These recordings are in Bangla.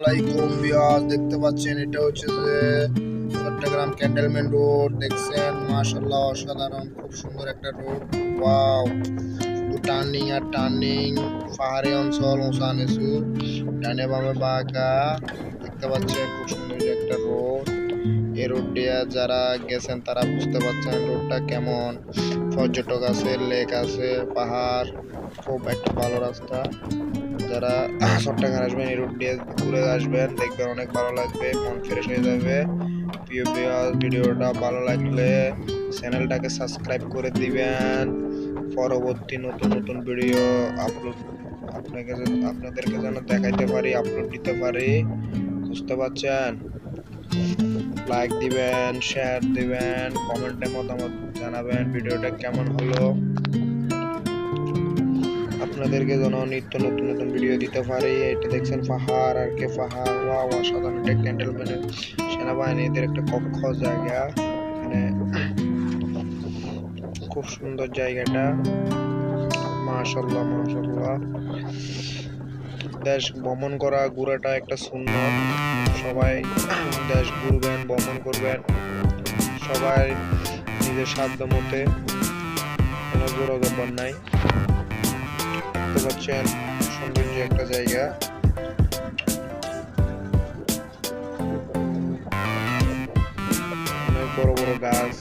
আসসালামাইকুম বিয়াস দেখতে পাচ্ছেন, এটা হচ্ছে যে চট্টগ্রাম ক্যান্ডেলমেন্ট রোড দেখছেন? মাশাল্লাহ অসাধারণ, খুব সুন্দর একটা রোড ওয়াও শুধু টার্নিং আর টার্নিং পাহাড়ি অঞ্চল নিচু ডানে বামে বাঁকা। দেখতে পাচ্ছেন, খুব সুন্দর একটা রোড এই রোড দিয়ে যারা গেছেন, তারা বুঝতে পারছেন রোডটা কেমন। পর্যটক আছে লেক আছে, পাহাড়, খুব একটা ভালো রাস্তা। যারা চট্টগ্রাম আসবেন এই রুট দিয়ে ঘুরে আসবেন, দেখবেন অনেক ভালো লাগবে, মন ফ্রেশ হয়ে যাবে। প্রিয় বিয়াস ভিডিওটা ভালো লাগলে চ্যানেলটাকে সাবস্ক্রাইব করে দিবেন। পরবর্তী নতুন নতুন ভিডিও আপলোড আপনাকে আপনাদেরকে যেন দেখাইতে পারি আপলোড দিতে পারি। বুঝতে পারছেন? লাইক দিবেন শেয়ার দিবেন কমেন্টে মতামত জানাবেন, ভিডিওটা কেমন হলো? আপনাদেরকে যেন নিত্য নতুন নতুন ভিডিও দিতে পারি। এটা দেখছেন পাহাড়, আর কে পাহাড়? ওয়াও অসাধারণ একটা ক্যান্ডেলম্যানের সেনাবাহিনীদের একটা কক্ষ জায়গা। এখানে খুব সুন্দর জায়গাটা। মাশাল্লাহ মাশাল্লাহ দেশ ভ্রমণ করা, ঘোরাটা একটা সুন্দর। সবাই দেশ ঘুরবেন। করবেন। সবাই নিজের সাধ্য মতে কোনো জোর ব্যাপার নাই। দেখতে পাচ্ছেন সৌন্দর্য একটা জায়গা। অনেক বড় বড় গাছ।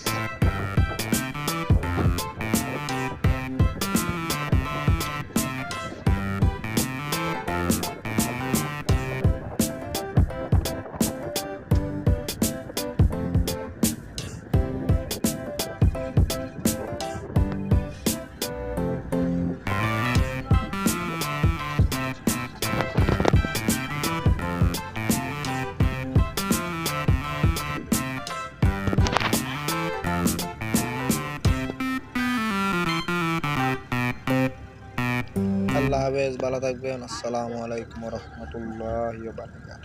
আল্লাহ হাফেজ ভালো থাকবেন আসসালামু আলাইকুম রহমতুল্লাহ বারকাত